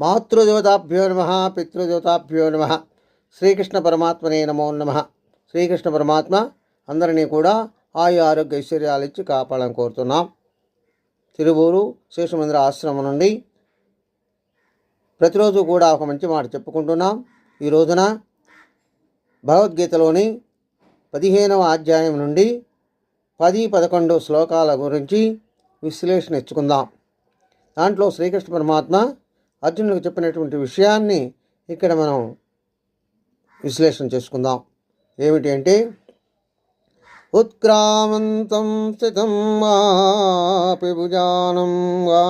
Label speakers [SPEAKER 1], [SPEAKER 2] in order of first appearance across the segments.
[SPEAKER 1] మాతృదేవతాభ్యో నమ పితృదేవతాభ్యో నమ. శ్రీకృష్ణ పరమాత్మనే నమో నమ. శ్రీకృష్ణ పరమాత్మ అందరినీ కూడా ఆయు ఆరోగ్య ఐశ్వర్యాలు ఇచ్చి కాపాడాలని కోరుతున్నాం. తిరువూరు శేషమందిర ఆశ్రమం నుండి ప్రతిరోజు కూడా ఒక మంచి మాట చెప్పుకుంటున్నాం. ఈ రోజున భగవద్గీతలోని పదిహేనవ అధ్యాయం నుండి పది పదకొండు శ్లోకాల గురించి విశ్లేషణ ఇచ్చుకుందాం. దాంట్లో శ్రీకృష్ణ పరమాత్మ అర్జునుడికి చెప్పినటువంటి విషయాన్ని ఇక్కడ మనం విశ్లేషణ చేసుకుందాం. ఏమిటి అంటే ఉత్క్రామంతం స్థితం వాపి వా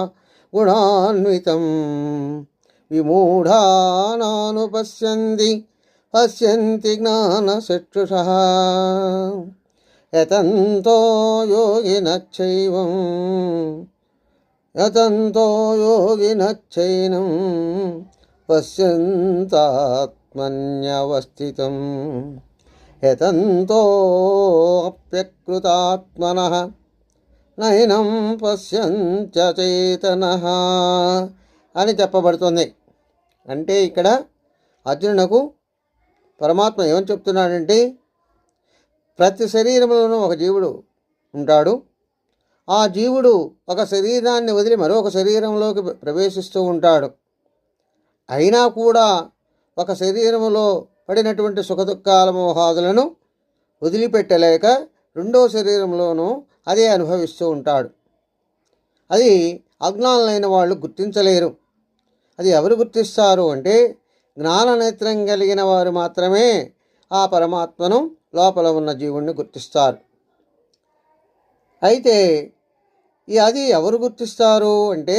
[SPEAKER 1] గుణాన్వితం విమూఢానాను పశ్యంతి పశ్యంతి జ్ఞానచక్షుష యతంతో యోగినచ్చైవం యతంతో యోగినచ్చైనం పశ్యంతాత్మన్యవస్థితం. యతంతోప్యకృతాత్మన నయనం పశ్యంచేతన అని చెప్పబడుతుంది. అంటే ఇక్కడ అర్జునునకు పరమాత్మ ఏమని చెప్తున్నాడంటే ప్రతి శరీరంలోనూ ఒక జీవుడు ఉంటాడు. ఆ జీవుడు ఒక శరీరాన్ని వదిలి మరొక శరీరంలోకి ప్రవేశిస్తూ ఉంటాడు. అయినా కూడా ఒక శరీరంలో పడినటువంటి సుఖదుఖాల మోహాదులను వదిలిపెట్టలేక రెండో శరీరంలోనూ అదే అనుభవిస్తూ ఉంటాడు. అది అజ్ఞానులైన వాళ్ళు గుర్తించలేరు. అది ఎవరు గుర్తిస్తారు అంటే జ్ఞాననేత్రం కలిగిన వారు మాత్రమే ఆ పరమాత్మను లోపల ఉన్న జీవుణ్ణి గుర్తిస్తారు. అయితే ఈ అది ఎవరు గుర్తిస్తారు అంటే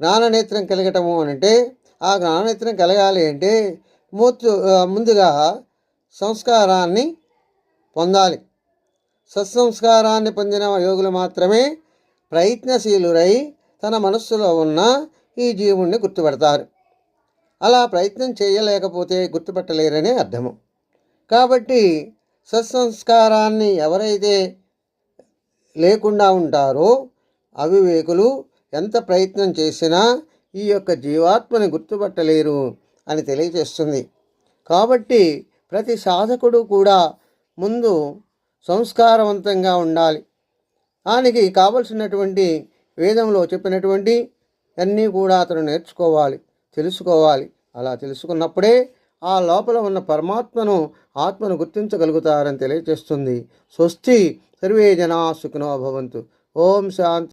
[SPEAKER 1] జ్ఞాననేత్రం కలగటము అని అంటే ఆ జ్ఞాననేత్రం కలగాలి అంటే మూర్తు ముందుగా సంస్కారాన్ని పొందాలి. సత్సంస్కారాన్ని పొందిన యోగులు మాత్రమే ప్రయత్నశీలురై తన మనస్సులో ఉన్న ఈ జీవుణ్ణి గుర్తుపెడతారు. అలా ప్రయత్నం చేయలేకపోతే గుర్తుపెట్టలేరనే అర్థము. కాబట్టి సత్సంస్కారాన్ని ఎవరైతే లేకుండా ఉంటారో అవివేకులు ఎంత ప్రయత్నం చేసినా ఈ యొక్క జీవాత్మని గుర్తుపట్టలేరు అని తెలియజేస్తుంది కాబట్టి ప్రతి సాధకుడు కూడా ముందు సంస్కారవంతంగా ఉండాలి. దానికి కావలసినటువంటి వేదంలో చెప్పినటువంటి అన్నీ కూడా అతను నేర్చుకోవాలి తెలుసుకోవాలి. అలా తెలుసుకున్నప్పుడే ఆ లోపల ఉన్న పరమాత్మను ఆత్మను గుర్తించగలుగుతారని తెలియజేస్తుంది. స్వస్తి సర్వే జనా సుఖినో భవంతు. ఓం శాంతి